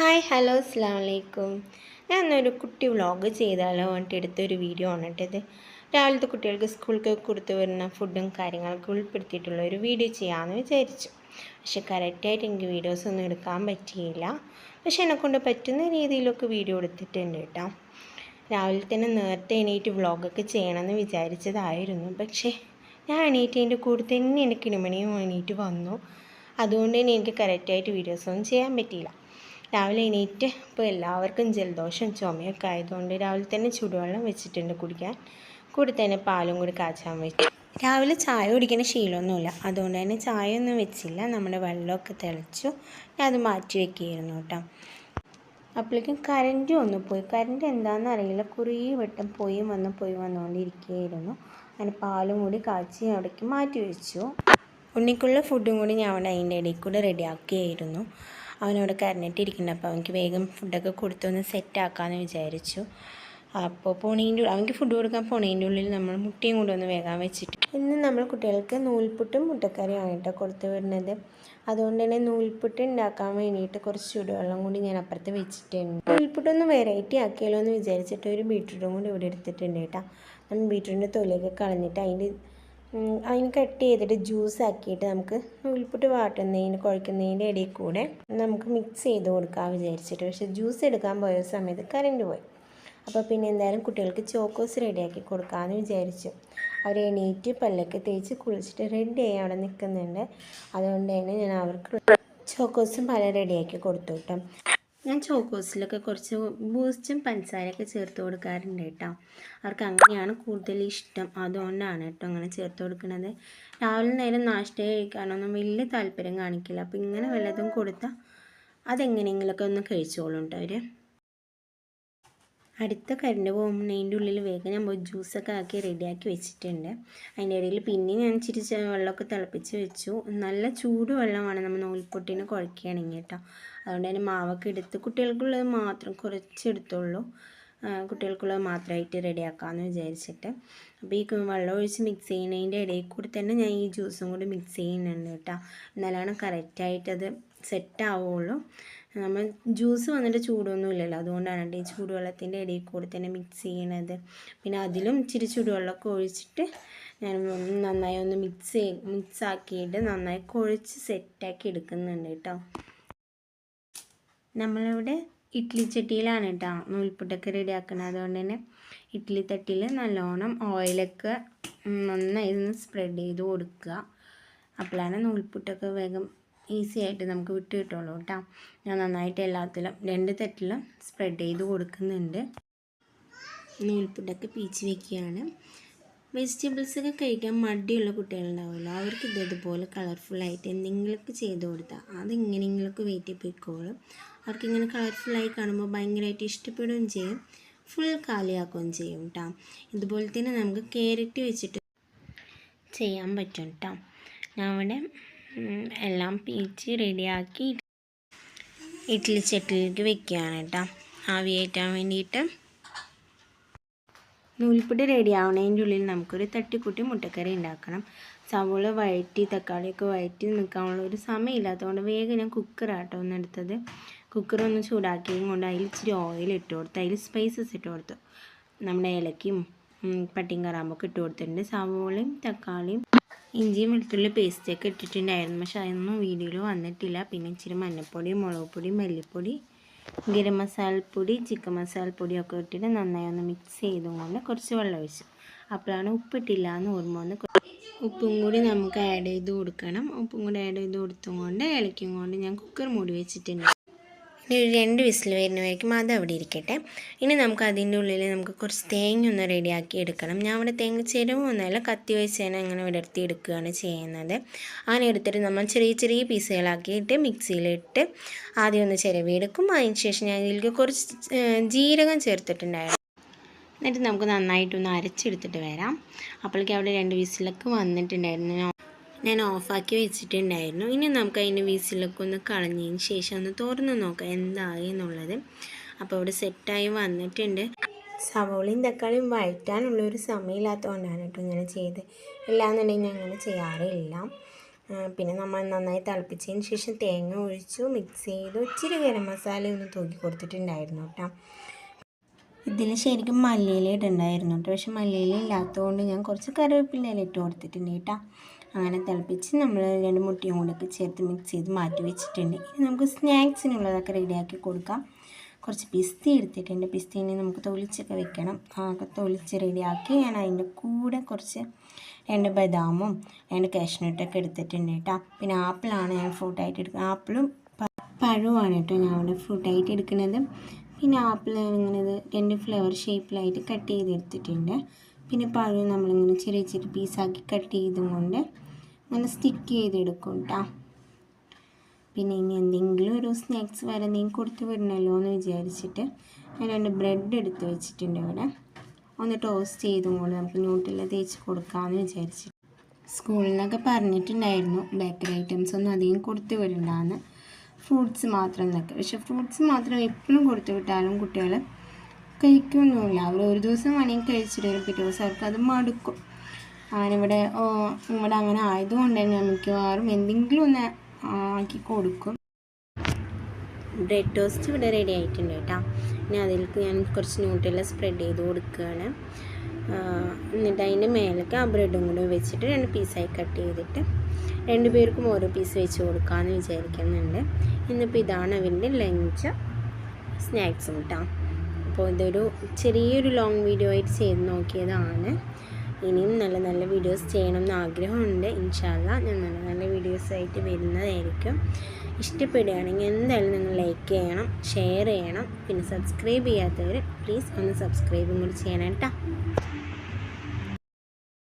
Hi hello അസ്സാം വലൈക്കും ഞാൻ ഒരു കുട്ടി വ്ളോഗ് ചെയ്താലോ വേണ്ടി എടുത്തൊരു വീഡിയോ ആണ് കേട്ടത് രാവിലത്തെ കുട്ടികൾക്ക് സ്കൂളിൽ കൊടുത്തു വരുന്ന ഫുഡും കാര്യങ്ങളൊക്കെ ഉൾപ്പെടുത്തിയിട്ടുള്ള ഒരു വീഡിയോ ചെയ്യാമെന്ന് വിചാരിച്ചു. പക്ഷെ കറക്റ്റായിട്ട് എനിക്ക് വീഡിയോസ് ഒന്നും എടുക്കാൻ പറ്റിയില്ല. പക്ഷെ എന്നെക്കൊണ്ട് പറ്റുന്ന രീതിയിലൊക്കെ വീഡിയോ എടുത്തിട്ടുണ്ട് കേട്ടോ. രാവിലെ തന്നെ നേരത്തെ എണീറ്റ് വ്ളോഗൊക്കെ ചെയ്യണമെന്ന് വിചാരിച്ചതായിരുന്നു. പക്ഷേ ഞാൻ എണീറ്റതിന്റെ കൂടെ തന്നെ എനിക്ക് കിണിമണിയും എണീറ്റ് വന്നു. അതുകൊണ്ട് തന്നെ എനിക്ക് കറക്റ്റായിട്ട് വീഡിയോസൊന്നും ചെയ്യാൻ പറ്റിയില്ല. രാവിലെ എണീറ്റ് ഇപ്പോൾ എല്ലാവർക്കും ജലദോഷം ചുമയൊക്കെ ആയതുകൊണ്ട് രാവിലെ തന്നെ ചൂടുവെള്ളം വെച്ചിട്ടുണ്ട് കുടിക്കാൻ. കൂടി തന്നെ പാലും കൂടി കാച്ചാൻ വെച്ചു. രാവിലെ ചായ കുടിക്കുന്ന ശീലമൊന്നുമില്ല. അതുകൊണ്ട് തന്നെ ചായ ഒന്നും വെച്ചില്ല. നമ്മുടെ വെള്ളമൊക്കെ തിളച്ചു. ഞാൻ അത് മാറ്റി വെക്കുകയായിരുന്നു കേട്ടോ. അപ്പോഴേക്കും കറന്റും ഒന്ന് പോയി. കറണ്ട് എന്താണെന്ന് അറിയില്ല. കുറേ വട്ടം പോയി വന്ന് പോയി വന്നുകൊണ്ടിരിക്കുകയായിരുന്നു. അങ്ങനെ പാലും കൂടി കാച്ചി അവിടേക്ക് മാറ്റി വെച്ചു. ഉണ്ണിക്കുള്ള ഫുഡും കൂടി ഞാൻ അവിടെ അതിന്റെ ഇടയിൽ കൂടെ റെഡിയാക്കിയായിരുന്നു അവനവിടെ കരഞ്ഞിട്ടിരിക്കുന്നുണ്ട്. അപ്പോൾ അവനക്ക് വേഗം ഫുഡൊക്കെ കൊടുത്തൊന്ന് സെറ്റാക്കാമെന്ന് വിചാരിച്ചു. അപ്പോൾ പൊണീന്റെ അവനക്ക് ഫുഡ് കൊടുക്കാൻ പൊണീന്റെ ഉള്ളിൽ നമ്മൾ മുട്ടയും കൂടെ ഒന്ന് വേഗം വെച്ചിട്ട്. ഇന്ന് നമ്മൾ കുട്ടികൾക്ക് നൂൽപുട്ടും മുട്ടക്കറിയാണ് കേട്ടോ കൊടുത്തു വരുന്നത് അതുകൊണ്ട് തന്നെ നൂൽപുട്ട് ഉണ്ടാക്കാൻ വേണ്ടിയിട്ട് കുറച്ച് ചൂടുവെള്ളം കൂടി ഞാൻ അപ്പുറത്ത് വെച്ചിട്ടുണ്ട്. നൂൽപുട്ടൊന്ന് വെറൈറ്റി ആക്കിയാലോ എന്ന് വിചാരിച്ചിട്ട് ഒരു ബീട്രൂട്ടും കൂടി ഇവിടെ എടുത്തിട്ടുണ്ട് കേട്ടോ. നമ്മൾ ബീട്രൂട്ടിന്റെ തൊലിയൊക്കെ കളഞ്ഞിട്ട് അതിന്റെ അതിന് കട്ട് ചെയ്തിട്ട് ജ്യൂസ് ആക്കിയിട്ട് നമുക്ക് നൂൽപുട്ട് വാട്ടുന്നതിന് കുഴക്കുന്നതിന്റെ ഇടയിൽ കൂടെ നമുക്ക് മിക്സ് ചെയ്ത് കൊടുക്കാൻ വിചാരിച്ചിട്ട്. പക്ഷെ ജ്യൂസ് എടുക്കാൻ പോയ സമയത്ത് കറണ്ട് പോയി. അപ്പോൾ പിന്നെ എന്തായാലും കുട്ടികൾക്ക് ചോക്കോസ് റെഡിയാക്കി കൊടുക്കാമെന്ന് വിചാരിച്ചു. അവർ എണീറ്റ് പല്ലൊക്കെ തേച്ച് കുളിച്ചിട്ട് റെഡിയായി അവിടെ നിൽക്കുന്നുണ്ട് അതുകൊണ്ട് തന്നെ ഞാൻ അവർക്ക് ചോക്കോസും പല റെഡിയാക്കി കൊടുത്തു കേട്ടോ. ഞാൻ ചോക്കോസിലൊക്കെ കുറച്ച് ബൂസ്റ്റും പഞ്ചസാരയൊക്കെ ചേർത്ത് കൊടുക്കാറുണ്ട് കേട്ടോ. അവർക്ക് അങ്ങനെയാണ് കൂടുതൽ ഇഷ്ടം. അതുകൊണ്ടാണ് കേട്ടോ അങ്ങനെ ചേർത്ത് കൊടുക്കുന്നത് രാവിലെ നേരം നാഷ്ട കഴിക്കാനൊന്നും വലിയ താല്പര്യം കാണിക്കില്ല. അപ്പോൾ ഇങ്ങനെ വല്ലതും കൊടുത്താൽ അതെങ്ങനെയെങ്കിലുമൊക്കെ ഒന്ന് കഴിച്ചോളും കേട്ടോ അവർ അടുത്ത കരണ്ട് പോകുന്നതിന്റെ ഉള്ളിൽ വേഗം ഞാൻ പോയി ജ്യൂസൊക്കെ ആക്കി റെഡിയാക്കി വെച്ചിട്ടുണ്ട്. അതിന്റെ ഇടയിൽ പിന്നെ ഞാൻ ഇച്ചിരി വെള്ളമൊക്കെ തിളപ്പിച്ച് വെച്ചു. നല്ല ചൂട് വെള്ളമാണ് നമ്മൾ നൂൽപ്പൊട്ടിന് കുഴക്കുകയാണെങ്കിൽ കേട്ടോ. അതുകൊണ്ട് തന്നെ മാവൊക്കെ എടുത്ത് കുട്ടികൾക്കുള്ളത് മാത്രം കുറച്ചെടുത്തുള്ളൂ കുട്ടികൾക്കുള്ളത് മാത്രമായിട്ട് റെഡിയാക്കാമെന്ന് വിചാരിച്ചിട്ട്. അപ്പോൾ ഈ വെള്ളം ഒഴിച്ച് മിക്സ് ചെയ്യുന്നതിന്റെ ഇടയിൽ കൂടി തന്നെ ഞാൻ ഈ ജ്യൂസും കൂടി മിക്സ് ചെയ്യുന്നുണ്ട് കേട്ടോ. എന്നാലാണ് കറക്റ്റായിട്ടത് സെറ്റ് ആവുള്ളൂ നമ്മൾ ജ്യൂസ് വന്നിട്ട് ചൂടൊന്നും ഇല്ലല്ലോ അതുകൊണ്ടാണ് ഈ ചൂടുവെള്ളത്തിന്റെ ഇടയിൽ കൂടി തന്നെ മിക്സ് ചെയ്യണത്. പിന്നെ അതിലും ഇച്ചിരി ചൂടുവെള്ളമൊക്കെ ഒഴിച്ചിട്ട് ഞാൻ നന്നായി ഒന്ന് മിക്സ് മിക്സ് ആക്കിയിട്ട് നന്നായി കുഴച്ച് സെറ്റാക്കി എടുക്കുന്നുണ്ട് കേട്ടോ. നമ്മളിവിടെ ഇഡ്ഡലി ചട്ടിയിലാണ് കേട്ടോ നൂൽപുട്ടൊക്കെ റെഡിയാക്കുന്നത് അതുകൊണ്ട് തന്നെ ഇഡ്ഡലി തട്ടിയിൽ നല്ലോണം ഓയിലൊക്കെ നന്നായി ഒന്ന് സ്പ്രെഡ് ചെയ്ത് കൊടുക്കുക. അപ്പോഴാണ് നൂൽപുട്ടൊക്കെ വേഗം ഈസി ആയിട്ട് നമുക്ക് വിട്ട് കിട്ടുള്ളൂ കേട്ടോ. ഞാൻ നന്നായിട്ട് എല്ലാത്തിലും രണ്ട് തെറ്റിലും സ്പ്രെഡ് ചെയ്ത് കൊടുക്കുന്നുണ്ട്. നൂൽപുട്ടൊക്കെ പീച്ച് വെക്കുകയാണ്. വെജിറ്റബിൾസൊക്കെ കഴിക്കാൻ മടിയുള്ള കുട്ടികളുണ്ടാവുമല്ലോ. അവർക്ക് ഇതേപോലെ കളർഫുള്ളായിട്ട് എന്തെങ്കിലുമൊക്കെ ചെയ്ത് കൊടുത്താൽ അതെങ്ങനെയെങ്കിലുമൊക്കെ വെയിറ്റ് പോയിക്കോളും. അവർക്കിങ്ങനെ കളർഫുള്ളായി കാണുമ്പോൾ ഭയങ്കരമായിട്ട് ഇഷ്ടപ്പെടുകയും ചെയ്യും. ഫുൾ കാലിയാക്കുകയും ചെയ്യും കേട്ടോ. ഇതുപോലെ തന്നെ നമുക്ക് ക്യാരറ്റ് വെച്ചിട്ട് ചെയ്യാൻ പറ്റും കേട്ടോ. ഞാൻ അവിടെ ഉം, എല്ലാം പീച്ച് റെഡിയാക്കി ഇഡ്ഡലി ചട്ടിലേക്ക് വെക്കുകയാണ് കേട്ടോ. ആവി കയറ്റാൻ വേണ്ടിയിട്ട്. നൂൽപ്പൊടി റെഡി ഉള്ളിൽ നമുക്കൊരു തട്ടിക്കൂട്ടി മുട്ടക്കറി ഉണ്ടാക്കണം. സവോള വഴറ്റി തക്കാളിയൊക്കെ വഴറ്റി നിൽക്കാനുള്ള ഒരു സമയമില്ലാത്തതുകൊണ്ട് വേഗം ഞാൻ കുക്കറാട്ടോ ഒന്ന് എടുത്തത്. കുക്കർ ഒന്ന് ചൂടാക്കിയും കൊണ്ട് അതിൽ ഇച്ചിരി ഓയിൽ ഇട്ട് കൊടുത്ത് അതിൽ സ്പൈസസ് ഇട്ട് കൊടുത്തു. നമ്മുടെ ഇലക്കും പട്ടിയും കറാമ്പൊക്കെ ഇട്ട് കൊടുത്തിട്ടുണ്ട്. സവോളയും തക്കാളിയും ഇഞ്ചിയും വെളുത്തുള്ളി പേസ്റ്റൊക്കെ ഇട്ടിട്ടുണ്ടായിരുന്നു. പക്ഷെ അതൊന്നും വീഡിയോയിൽ വന്നിട്ടില്ല. പിന്നെ ഇച്ചിരി മഞ്ഞൾപ്പൊടി മുളക് പൊടി മല്ലിപ്പൊടി ഗരം മസാലപ്പൊടി ചിക്കൻ മസാലപ്പൊടിയൊക്കെ ഇട്ടിട്ട് നന്നായി ഒന്ന് മിക്സ് ചെയ്തും കൊണ്ട് കുറച്ച് വെള്ളം ഒഴിച്ചു. അപ്പോഴാണ് ഉപ്പിട്ടില്ല എന്ന് ഓർമ്മ വന്ന് ഉപ്പും കൂടി നമുക്ക് ആഡ് ചെയ്ത് കൊടുക്കണം. ഉപ്പും കൂടി ആഡ് ചെയ്ത് കൊടുത്തും കൊണ്ട് കൊണ്ട് ഞാൻ കുക്കർ മൂടി വെച്ചിട്ടുണ്ട്. ഇനി ഒരു രണ്ട് വിസിൽ വരുന്നവരേക്കും അത് അവിടെ ഇരിക്കട്ടെ. ഇനി നമുക്ക് അതിന്റെ ഉള്ളിൽ നമുക്ക് കുറച്ച് തേങ്ങ ഒന്ന് റെഡിയാക്കി എടുക്കണം. ഞാൻ ഇവിടെ തേങ്ങ ചെരുവ് ഒന്നല്ല കത്തി വെച്ച് തന്നെ അങ്ങനെ വിടർത്തി എടുക്കുകയാണ് ചെയ്യുന്നത്. അങ്ങനെ എടുത്തിട്ട് നമ്മൾ ചെറിയ ചെറിയ പീസുകളാക്കിയിട്ട് മിക്സിയിലിട്ട് ആദ്യം ഒന്ന് ചിരവിയെടുക്കും അതിന് ശേഷം ഞാൻ ഇതിലേക്ക് കുറച്ച് ജീരകം ചേർത്തിട്ടുണ്ടായിരുന്നു. എന്നിട്ട് നമുക്ക് നന്നായിട്ടൊന്ന് അരച്ചെടുത്തിട്ട് വരാം. അപ്പോഴേക്കും അവിടെ രണ്ട് വിസിലൊക്കെ വന്നിട്ടുണ്ടായിരുന്നു. ഞാൻ ഓഫാക്കി വെച്ചിട്ടുണ്ടായിരുന്നു. ഇനി നമുക്ക് അതിന്റെ വിസിലൊക്കെ ഒന്ന് കളഞ്ഞതിന് ശേഷം ഒന്ന് തുറന്ന് നോക്കാം എന്തായി എന്നുള്ളത്. അപ്പോൾ ഇവിടെ സെറ്റായി വന്നിട്ടുണ്ട്. സവോളയും തക്കാളിയും വഴറ്റാനുള്ള ഒരു സമയമില്ലാത്തതുകൊണ്ടാണ് കേട്ടോ ഇങ്ങനെ ചെയ്ത് ഇല്ലാന്നുണ്ടെങ്കിൽ ഞാൻ അങ്ങനെ ചെയ്യാറില്ല. പിന്നെ നമ്മൾ നന്നായി തിളപ്പിച്ചതിന് ശേഷം തേങ്ങ ഒഴിച്ചു മിക്സ് ചെയ്ത് ഇച്ചിരി ഗരം മസാല ഒന്ന് തൂക്കി കൊടുത്തിട്ടുണ്ടായിരുന്നു കേട്ടോ. ഇതിൽ ശരിക്കും മല്ലിയില ഇടണ്ടായിരുന്നു കേട്ടോ. പക്ഷെ മല്ലിയില ഇല്ലാത്തതുകൊണ്ട് ഞാൻ കുറച്ച് കറിവേപ്പില ഇട്ട് കൊടുത്തിട്ടുണ്ട് കേട്ടോ. അങ്ങനെ തിളപ്പിച്ച് നമ്മൾ രണ്ട് മുട്ടയും കൂടെയൊക്കെ ചേർത്ത് മിക്സ് ചെയ്ത് മാറ്റി വെച്ചിട്ടുണ്ട്. ഇനി നമുക്ക് സ്നാക്സിനുള്ളതൊക്കെ റെഡിയാക്കി കൊടുക്കാം. കുറച്ച് പിസ്തി എടുത്തിട്ടുണ്ട്. പിസ്തീനെ നമുക്ക് തൊളിച്ചൊക്കെ വെക്കണം. അതൊക്കെ തൊളിച്ച് റെഡിയാക്കി ഞാൻ അതിന്റെ കൂടെ കുറച്ച് രണ്ട് ബദാമും രണ്ട് കാഷ്നട്ടൊക്കെ എടുത്തിട്ടുണ്ട് കേട്ടോ. പിന്നെ ആപ്പിളാണ് ഞാൻ ഫ്രൂട്ടായിട്ട് എടുക്കുക ആപ്പിളും പഴവുമാണ് കേട്ടോ ഞാൻ അവിടെ ഫ്രൂട്ടായിട്ട് എടുക്കുന്നത്. പിന്നെ ആപ്പിൾ ഇങ്ങനെ രണ്ട് ഫ്ലവർ ഷേപ്പിലായിട്ട് കട്ട് ചെയ്ത് എടുത്തിട്ടുണ്ട് പിന്നെ പഴം നമ്മളിങ്ങനെ ചെറിയ ചെറിയ പീസാക്കി കട്ട് ചെയ്തും കൊണ്ട് അങ്ങനെ സ്റ്റിക്ക് ചെയ്തെടുക്കും കേട്ടോ പിന്നെ ഇനി എന്തെങ്കിലും ഒരു സ്നാക്സ് വരെ നീ കൊടുത്തു വിടണമല്ലോ എന്ന് വിചാരിച്ചിട്ട് ഞാൻ രണ്ട് ബ്രെഡ് എടുത്ത് വെച്ചിട്ടുണ്ട് ഇവിടെ. ഒന്ന് ടോസ്റ്റ് ചെയ്തും കൊണ്ട് നമുക്ക് ന്യൂട്ടിൽ തേച്ച് കൊടുക്കാമെന്ന് വിചാരിച്ചിട്ട്. സ്കൂളിൽ നിന്നൊക്കെ പറഞ്ഞിട്ടുണ്ടായിരുന്നു ബേക്കറി ഐറ്റംസ് ഒന്നും അധികം കൊടുത്തു വിടണ്ടാന്ന്. ഫ്രൂട്ട്സ് മാത്രം എന്നൊക്കെ. പക്ഷെ ഫ്രൂട്ട്സ് മാത്രം എപ്പോഴും കൊടുത്തു വിട്ടാലും കുട്ടികൾ കഴിക്കൊന്നുമില്ല. അവർ ഒരു ദിവസം വേണമെങ്കിൽ കഴിച്ചിട്ട് വരും. പിറ്റേ ദിവസം അവർക്ക് അത് മടുക്കും. അങ്ങനിവിടെ ഇവിടെ അങ്ങനെ ആയതുകൊണ്ട് ഞാൻ മിക്കവാറും എന്തെങ്കിലും ഒന്ന് ആക്കി കൊടുക്കും. ബ്രെഡ് ടോസ്റ്റ് ഇവിടെ റെഡി ആയിട്ടുണ്ട് കേട്ടോ. ഇനി അതിലേക്ക് ഞാൻ കുറച്ച് ന്യൂട്രല സ്പ്രെഡ് ചെയ്ത് കൊടുക്കുകയാണ്. എന്നിട്ട് അതിന്റെ മേലേക്ക് ആ ബ്രെഡും കൂടെ വെച്ചിട്ട് രണ്ട് പീസായി കട്ട് ചെയ്തിട്ട് രണ്ട് പേർക്കും ഓരോ പീസ് വെച്ച് കൊടുക്കാമെന്ന് വിചാരിക്കുന്നുണ്ട്. ഇന്നിപ്പോൾ ഇതാണ് അവന്റെ ലഞ്ച് സ്നാക്സും കേട്ടോ. അപ്പോൾ ഇതൊരു ചെറിയൊരു ലോങ് വീഡിയോ ആയിട്ട് ചെയ്ത് നോക്കിയതാണ്. ഇനിയും നല്ല നല്ല വീഡിയോസ് ചെയ്യണം എന്ന് ആഗ്രഹമുണ്ട്. ഇൻഷാല്ല ഞാൻ നല്ല നല്ല വീഡിയോസ് ആയിട്ട് വരുന്നതായിരിക്കും. ഇഷ്ടപ്പെടുകയാണെങ്കിൽ എന്തായാലും നിങ്ങൾ ലൈക്ക് ചെയ്യണം ഷെയർ ചെയ്യണം. പിന്നെ സബ്സ്ക്രൈബ് ചെയ്യാത്തവർ പ്ലീസ് ഒന്ന് സബ്സ്ക്രൈബും കൂടി ചെയ്യണം കേട്ടോ.